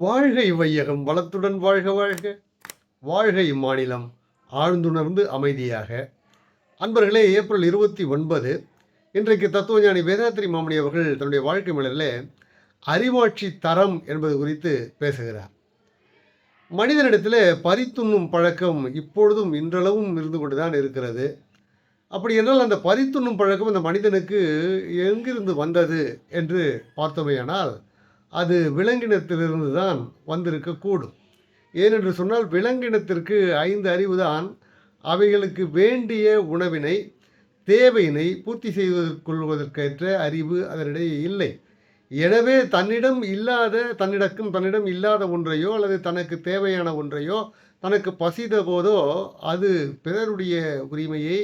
வாழ்கை இவ்வையகம் வளத்துடன் வாழ்க வாழ்க. வாழ்கை மாநிலம் ஆழ்ந்துணர்ந்து அமைதியாக. அன்பர்களே ஏப்ரல் இருபத்தி ஒன்பது இன்றைக்கு தத்துவஞானி வேதாத்திரி மாமணி அவர்கள் தன்னுடைய வாழ்க்கை மலரில் அறிவாட்சி தரம் என்பது குறித்து பேசுகிறார். மனிதனிடத்தில் பறித்துண்ணும் பழக்கம் இப்பொழுதும் இன்றளவும் இருந்து கொண்டு தான் இருக்கிறது. அப்படி என்றால் அந்த பறித்துண்ணும் பழக்கம் அந்த மனிதனுக்கு எங்கிருந்து வந்தது என்று பார்த்தோமேயானால் அது விலங்கினத்திலிருந்து தான் வந்திருக்கக்கூடும். ஏனென்று சொன்னால் விலங்கினத்திற்கு ஐந்து அறிவு தான் அவைகளுக்கு வேண்டிய உணவினை தேவையினை பூர்த்தி செய்வதற்கொள்வதற்கேற்ற அறிவு அதனிடையே இல்லை. எனவே தன்னிடம் இல்லாத தன்னிடக்கும் தன்னிடம் இல்லாத ஒன்றையோ அல்லது தனக்கு தேவையான ஒன்றையோ தனக்கு பசித போதோ அது பிறருடைய உரிமையை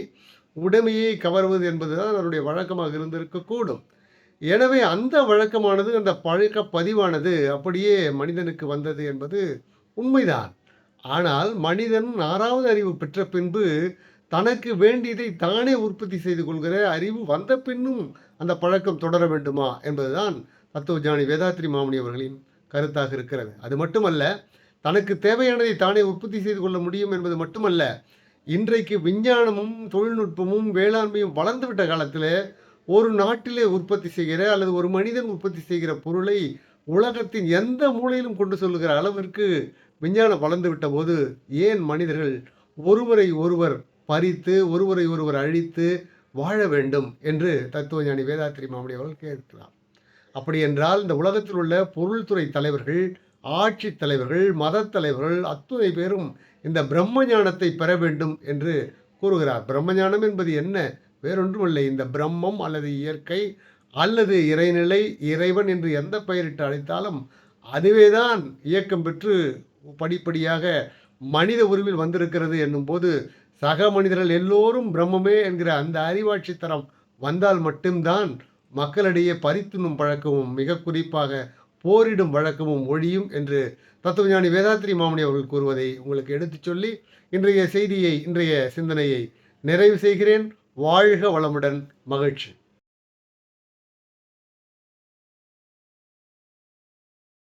உடைமையை கவர்வது என்பதுதான் அதனுடைய வழக்கமாக இருந்திருக்கக்கூடும். எனவே அந்த வழக்கமானது அந்த பழக்க பதிவானது அப்படியே மனிதனுக்கு வந்தது என்பது உண்மைதான். ஆனால் மனிதன் ஆறாவது அறிவு பெற்ற பின்பு தனக்கு வேண்டியதை தானே உற்பத்தி செய்து கொள்கிற அறிவு வந்த பின்னும் அந்த பழக்கம் தொடர வேண்டுமா என்பதுதான் தத்துவஜானி வேதாத்ரி மாமணி அவர்களின் கருத்தாக இருக்கிறது. அது மட்டுமல்ல தனக்கு தேவையானதை தானே உற்பத்தி செய்து கொள்ள முடியும் என்பது மட்டுமல்ல இன்றைக்கு விஞ்ஞானமும் தொழில்நுட்பமும் வேளாண்மையும் வளர்ந்துவிட்ட காலத்தில் ஒரு நாட்டிலே உற்பத்தி செய்கிற அல்லது ஒரு மனிதன் உற்பத்தி செய்கிற பொருளை உலகத்தின் எந்த மூலையிலும் கொண்டு சொல்லுகிற அளவிற்கு விஞ்ஞானம் வளர்ந்து விட்ட போது ஏன் மனிதர்கள் ஒருவரை ஒருவர் பறித்து ஒருவரை ஒருவர் அழித்து வாழ வேண்டும் என்று தத்துவஞானி வேதாத்திரி மாமணி அவர்கள் கேட்கிறார். அப்படி என்றால் இந்த உலகத்தில் உள்ள பொருள்துறை தலைவர்கள் ஆட்சி தலைவர்கள் மத தலைவர்கள் அத்துணை பேரும் இந்த பிரம்ம ஞானத்தை பெற வேண்டும் என்று கூறுகிறார். பிரம்ம ஞானம் என்பது என்ன? வேறொன்றுமில்லை. இந்த பிரம்மம் அல்லது இயற்கை அல்லது இறைநிலை இறைவன் என்று எந்த பெயரிட்டு அழைத்தாலும் அதுவே தான் இயக்கம் பெற்று படிப்படியாக மனித உருவில் வந்திருக்கிறது என்னும்போது சக மனிதர்கள் எல்லோரும் பிரம்மமே என்கிற அந்த அறிவாட்சி தரம் வந்தால் மட்டும்தான் மக்களிடையே பறித்துண்ணும் பழக்கமும் மிக குறிப்பாக போரிடும் வழக்கமும் ஒழியும் என்று தத்துவஞானி வேதாத்திரி மாமணி அவர்கள் கூறுவதை உங்களுக்கு எடுத்துச் சொல்லி இன்றைய செய்தியை இன்றைய சிந்தனையை நிறைவு செய்கிறேன். வாழ்க வளமுடன் மகிழ்ச்சி.